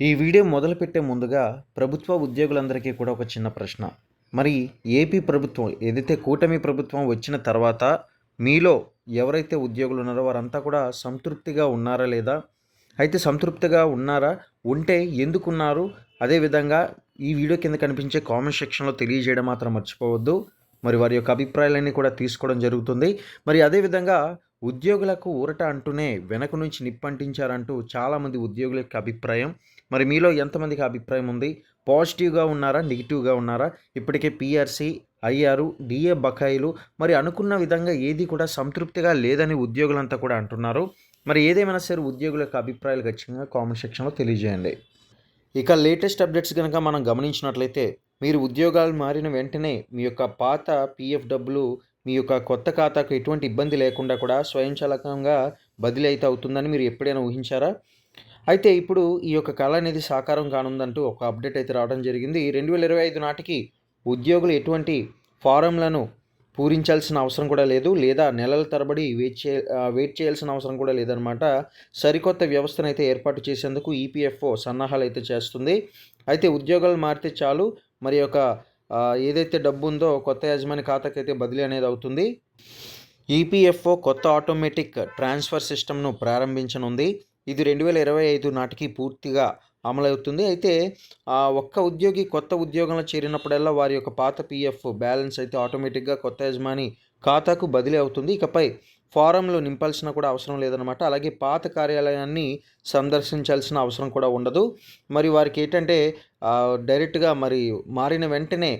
ఈ వీడియో మొదలుపెట్టే ముందుగా ప్రభుత్వ ఉద్యోగులందరికీ కూడా ఒక చిన్న ప్రశ్న. మరి ఏపీ ప్రభుత్వం ఏదైతే కూటమి ప్రభుత్వం వచ్చిన తర్వాత మీలో ఎవరైతే ఉద్యోగులు ఉన్నారో వారంతా కూడా సంతృప్తిగా ఉన్నారా లేదా? అయితే సంతృప్తిగా ఉన్నారా? ఉంటే ఎందుకున్నారు? అదేవిధంగా ఈ వీడియో కింద కనిపించే కామెంట్ సెక్షన్లో తెలియజేయడం మాత్రం మర్చిపోవద్దు. మరి వారి యొక్క అభిప్రాయాలన్నీ కూడా తీసుకోవడం జరుగుతుంది. మరి అదేవిధంగా ఉద్యోగులకు ఊరట అంటూనే వెనక నుంచి నిప్పంటించారంటూ చాలామంది ఉద్యోగుల యొక్క అభిప్రాయం. మరి మీలో ఎంతమందికి అభిప్రాయం ఉంది? పాజిటివ్గా ఉన్నారా? నెగిటివ్గా ఉన్నారా? ఇప్పటికే పిఆర్సీ అయ్యారు డిఏ బకాయిలు మరి అనుకున్న విధంగా ఏది కూడా సంతృప్తిగా లేదని ఉద్యోగులంతా కూడా అంటున్నారు. మరి ఏదేమైనా సరే ఉద్యోగుల యొక్క అభిప్రాయాలు ఖచ్చితంగా కామెంట్ సెక్షన్లో తెలియజేయండి. ఇక లేటెస్ట్ అప్డేట్స్ కనుక మనం గమనించినట్లయితే మీరు ఉద్యోగాలు మారిన వెంటనే మీ యొక్క పాత పిఎఫ్ డబ్బులు మీ యొక్క కొత్త ఖాతాకు ఎటువంటి ఇబ్బంది లేకుండా కూడా స్వయంచాలకంగా బదిలీ అయితే అవుతుందని మీరు ఎప్పుడైనా ఊహించారా? అయితే ఇప్పుడు ఈ యొక్క కళ అనేది సాకారం కానుందంటూ ఒక అప్డేట్ అయితే రావడం జరిగింది. రెండు వేల ఇరవై ఐదు నాటికి ఉద్యోగులు ఎటువంటి ఫారంలను పూరించాల్సిన అవసరం కూడా లేదు. లేదా నెలల తరబడి వెయిట్ చే వెయిట్ చేయాల్సిన అవసరం కూడా లేదనమాట సరికొత్త వ్యవస్థను అయితే ఏర్పాటు చేసేందుకు ఈపీఎఫ్ఓ సన్నాహాలు అయితే చేస్తుంది. అయితే ఉద్యోగాలు మారితే చాలు. మరి యొక్క ఏదైతే డబ్బు ఉందో కొత్త యజమాని ఖాతాకైతే అయితే బదిలీ అనేది అవుతుంది. ఈపీఎఫ్ఓ కొత్త ఆటోమేటిక్ ట్రాన్స్ఫర్ సిస్టమ్ను ప్రారంభించనుంది. ఇది రెండు వేల ఇరవై ఐదు నాటికి పూర్తిగా అమలవుతుంది. అయితే ఒక్క ఉద్యోగి కొత్త ఉద్యోగంలో చేరినప్పుడల్లా వారి యొక్క పాత పీఎఫ్ బ్యాలెన్స్ అయితే ఆటోమేటిక్గా కొత్త యజమాని ఖాతాకు బదిలీ అవుతుంది. ఇకపై ఫారంలు నింపాల్సిన కూడా అవసరం లేదనమాట అలాగే పాత కార్యాలయాన్ని సందర్శించాల్సిన అవసరం కూడా ఉండదు. మరి వారికి ఏంటంటే డైరెక్ట్గా మరి మారిన వెంటనే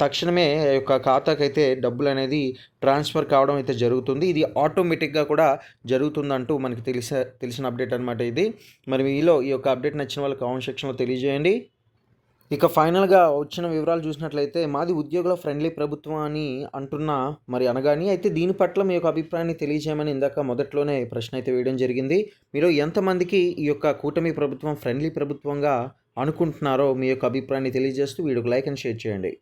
తక్షణమే ఆ యొక్క ఖాతాకైతే అయితే డబ్బులు అనేది ట్రాన్స్ఫర్ కావడం అయితే జరుగుతుంది. ఇది ఆటోమేటిక్గా కూడా జరుగుతుందంటూ మనకి తెలిసే తెలిసిన అప్డేట్ అనమాట ఇది. మరి మీలో ఈ యొక్క అప్డేట్ నచ్చిన వాళ్ళు కామెంట్ సెక్షన్లో తెలియజేయండి. ఇక ఫైనల్గా వచ్చిన వివరాలు చూసినట్లయితే మాది ఉద్యోగుల ఫ్రెండ్లీ ప్రభుత్వం అని అంటున్నా మరి అనగాని అయితే దీని పట్ల మీ యొక్క అభిప్రాయాన్ని తెలియజేయమని ఇందాక మొదట్లోనే ప్రశ్న అయితే వేయడం జరిగింది. మీరు ఎంతమందికి ఈ యొక్క కూటమి ప్రభుత్వం ఫ్రెండ్లీ ప్రభుత్వంగా అనుకుంటున్నారో మీ యొక్క అభిప్రాయాన్ని తెలియజేస్తూ వీడియోకి లైక్ అండ్ షేర్ చేయండి.